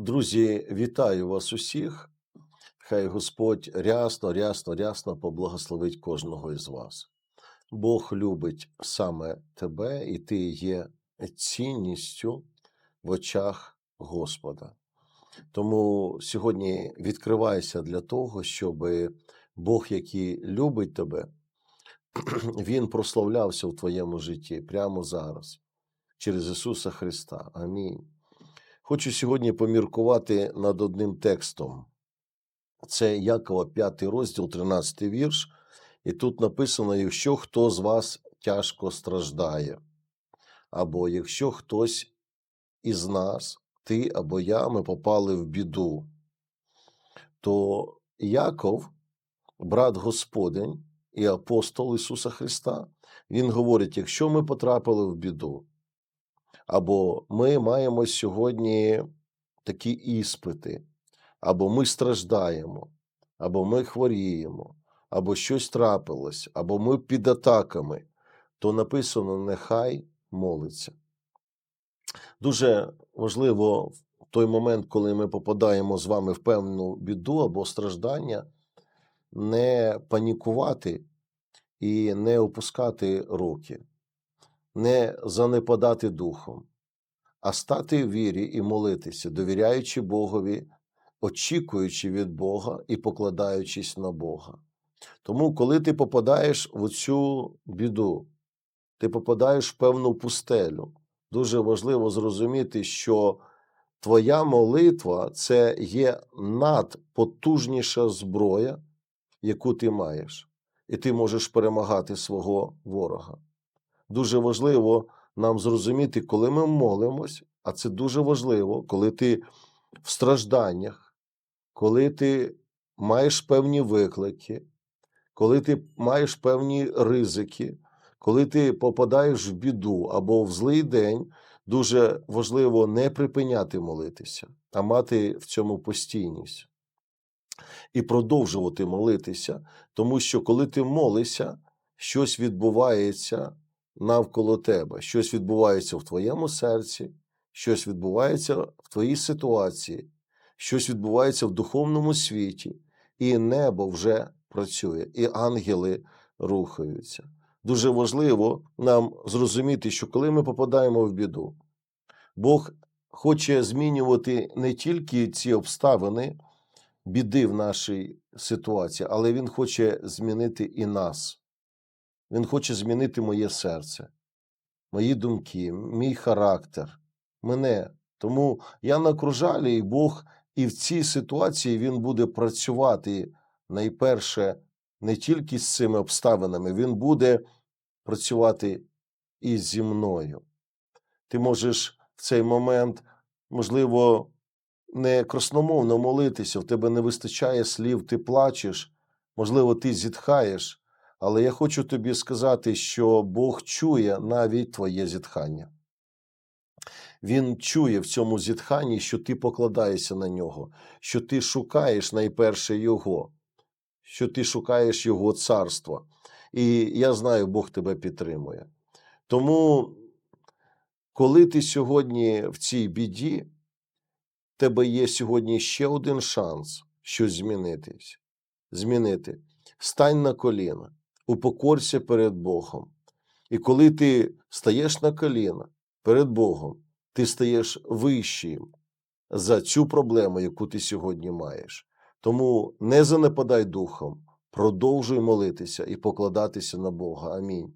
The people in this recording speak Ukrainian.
Друзі, вітаю вас усіх. Хай Господь рясно, рясно, рясно поблагословить кожного із вас. Бог любить саме тебе, і ти є цінністю в очах Господа. Тому сьогодні відкривайся для того, щоб Бог, який любить тебе, Він прославлявся в твоєму житті прямо зараз, через Ісуса Христа. Амінь. Хочу сьогодні поміркувати над одним текстом. Це Якова, 5 розділ, 13 вірш. І тут написано: якщо хто з вас тяжко страждає, або якщо хтось із нас, ти або я, ми попали в біду, то Яков, брат Господень і апостол Ісуса Христа, він говорить: якщо ми потрапили в біду, або ми маємо сьогодні такі іспити, або ми страждаємо, або ми хворіємо, або щось трапилось, або ми під атаками, то написано нехай молиться. Дуже важливо в той момент, коли ми попадаємо з вами в певну біду або страждання, не панікувати і не опускати руки, не занепадати духом, а стати в вірі і молитися, довіряючи Богові, очікуючи від Бога і покладаючись на Бога. Тому, коли ти попадаєш в цю біду, ти попадаєш в певну пустелю, дуже важливо зрозуміти, що твоя молитва це є надпотужніша зброя, яку ти маєш, і ти можеш перемагати свого ворога. Дуже важливо нам зрозуміти, коли ми молимось, а це дуже важливо, коли ти в стражданнях, коли ти маєш певні виклики, коли ти маєш певні ризики, коли ти попадаєш в біду або в злий день, дуже важливо не припиняти молитися, а мати в цьому постійність. І продовжувати молитися, тому що коли ти молишся, щось відбувається навколо тебе, щось відбувається в твоєму серці, щось відбувається в твоїй ситуації, щось відбувається в духовному світі, і небо вже працює, і ангели рухаються. Дуже важливо нам зрозуміти, що коли ми попадаємо в біду, Бог хоче змінювати не тільки ці обставини біди в нашій ситуації, але Він хоче змінити і нас. Він хоче змінити моє серце, мої думки, мій характер, мене. Тому я на кружалі, і Бог і в цій ситуації Він буде працювати найперше не тільки з цими обставинами, Він буде працювати і зі мною. Ти можеш в цей момент, можливо, не красномовно молитися, в тебе не вистачає слів, ти плачеш, можливо, ти зітхаєш. Але я хочу тобі сказати, що Бог чує навіть твоє зітхання. Він чує в цьому зітханні, що ти покладаєшся на нього, що ти шукаєш найперше Його, що ти шукаєш Його царства. І я знаю, Бог тебе підтримує. Тому, коли ти сьогодні в цій біді, тебе є сьогодні ще один шанс щось змінитись, змінити. Стань на коліна упокорся перед Богом. І коли ти стаєш на коліна перед Богом, ти стаєш вищим за цю проблему, яку ти сьогодні маєш. Тому не занепадай духом, продовжуй молитися і покладатися на Бога. Амінь.